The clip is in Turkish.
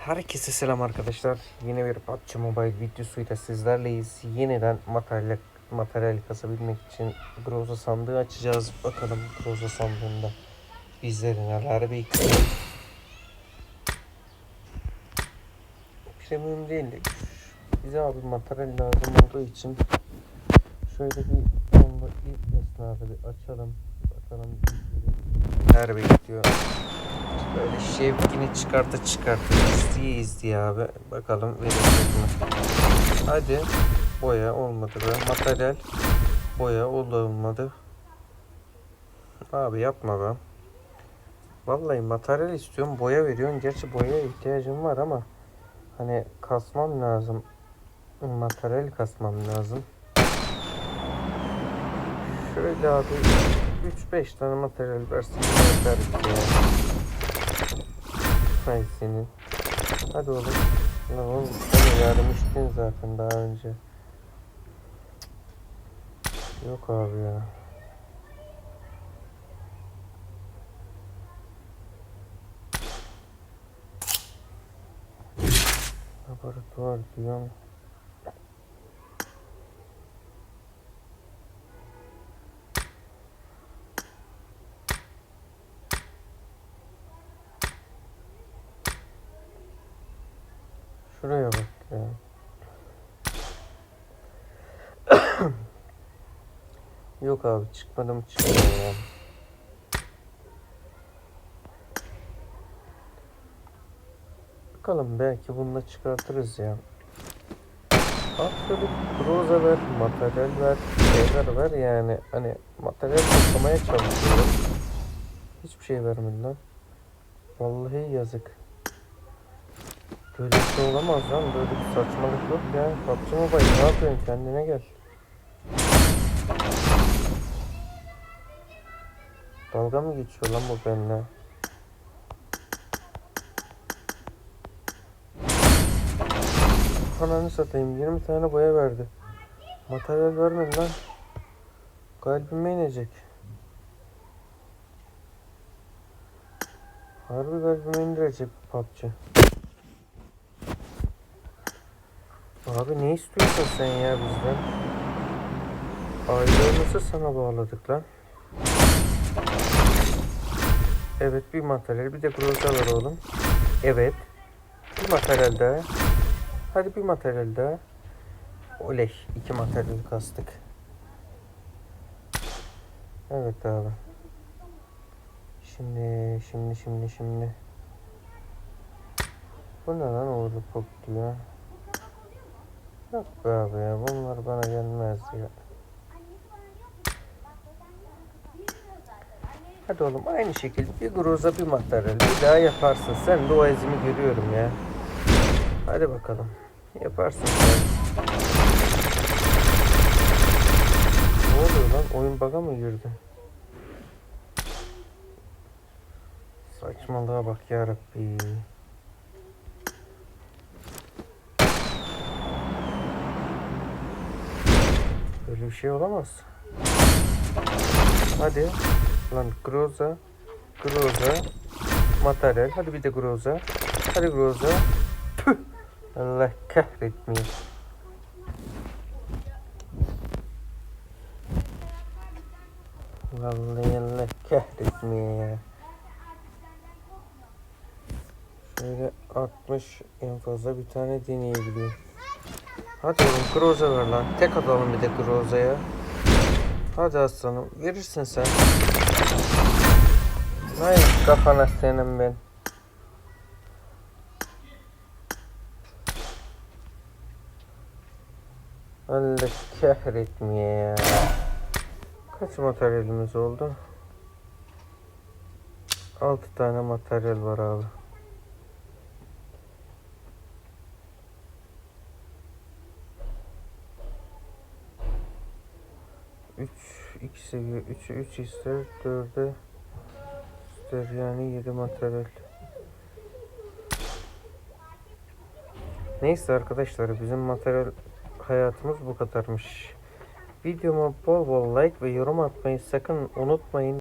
Herkese selam arkadaşlar. Yeni bir PUBG Mobile videosuyla sizlerleyiz. Yeniden materyal, materyal kasabilmek için Groza sandığı açacağız. Bakalım Groza sandığında bizleri neler bekliyor. Premium değil de bize abi materyal lazım olduğu için şöyle bir bomba ilk esnada bir açalım. Bakalım neler bekliyor. Böyle şevkini çıkartı çıkartı izleye izleye abi. Bakalım verecek mi? Hadi. Boya olmadı be. Materyal. Boya olmadı. Abi yapma be. Vallahi materyal istiyorum. Boya veriyorsun. Gerçi boyaya ihtiyacım var ama hani kasmam lazım. Materyal kasmam lazım. Şöyle abi 3-5 tane materyal versin yeter bize ya. Hay senin. Hadi oğlum. Lan oğlum sen yardım içtin zaten daha önce. Yok abi ya. Laboratuvar diyorum. Şuraya bak ya. Yok abi çıkmadım çıkmıyor ya. Bakalım belki bununla çıkartırız ya. Şöyle proza ver, materyal ver, şeyler ver yani. Hani materyal toplamaya çalışıyorum. Hiçbir şey vermedi lan. Vallahi yazık. Böyle bir şey olamaz lan. Böyle bir saçmalık yok ya. PUBG Mobile ne yapıyorsun? Kendine gel. Dalga mı geçiyor lan bu benimle? Ananı satayım. 20 tane boya verdi. Materyal vermedi lan. Kalbime inecek. Harbi kalbime indirecek bu PUBG. Abi ne istiyorsun sen ya bizden? Ailemizi sana bağladık lan. Evet bir materyal bir de groza oğlum. Evet. Bir materyal daha. Hadi bir materyal daha. Oley iki materyal kastık. Evet abi. Şimdi şimdi şimdi şimdi. Bu ne lan orada koktu ya. Yok be abi ya bunlar bana gelmez ya. Hadi oğlum aynı şekilde bir gruza bir materyal bir daha yaparsın. Sen de o ezimi görüyorum ya. Hadi bakalım. Yaparsın sen. Ne oluyor lan? Oyun baga mı girdi? Saçmalığa bak yarabbi. Böyle bir şey olamaz. Hadi. Lan Groza. Groza. Materyal. Hadi bir de Groza. Hadi Groza. Püh. Allah kahretmiyor. Vallahi Allah kahretmiyor ya. Şöyle 60 en fazla bir tane deneyebiliyor. Hadi oğlum Groza ver lan. Tek atalım bir de Groza'ya. Hadi aslanım. Verirsin sen. Hayır kafana senin ben. Allah kahretmiyor ya. Kaç materyalimiz oldu? 6 tane materyal var abi. Üç, iki seviye, üçü üç ister, dörde ister yani yedi materyal. Neyse arkadaşlar bizim materyal hayatımız bu kadarmış. Videoma bol bol like ve yorum atmayı sakın unutmayın.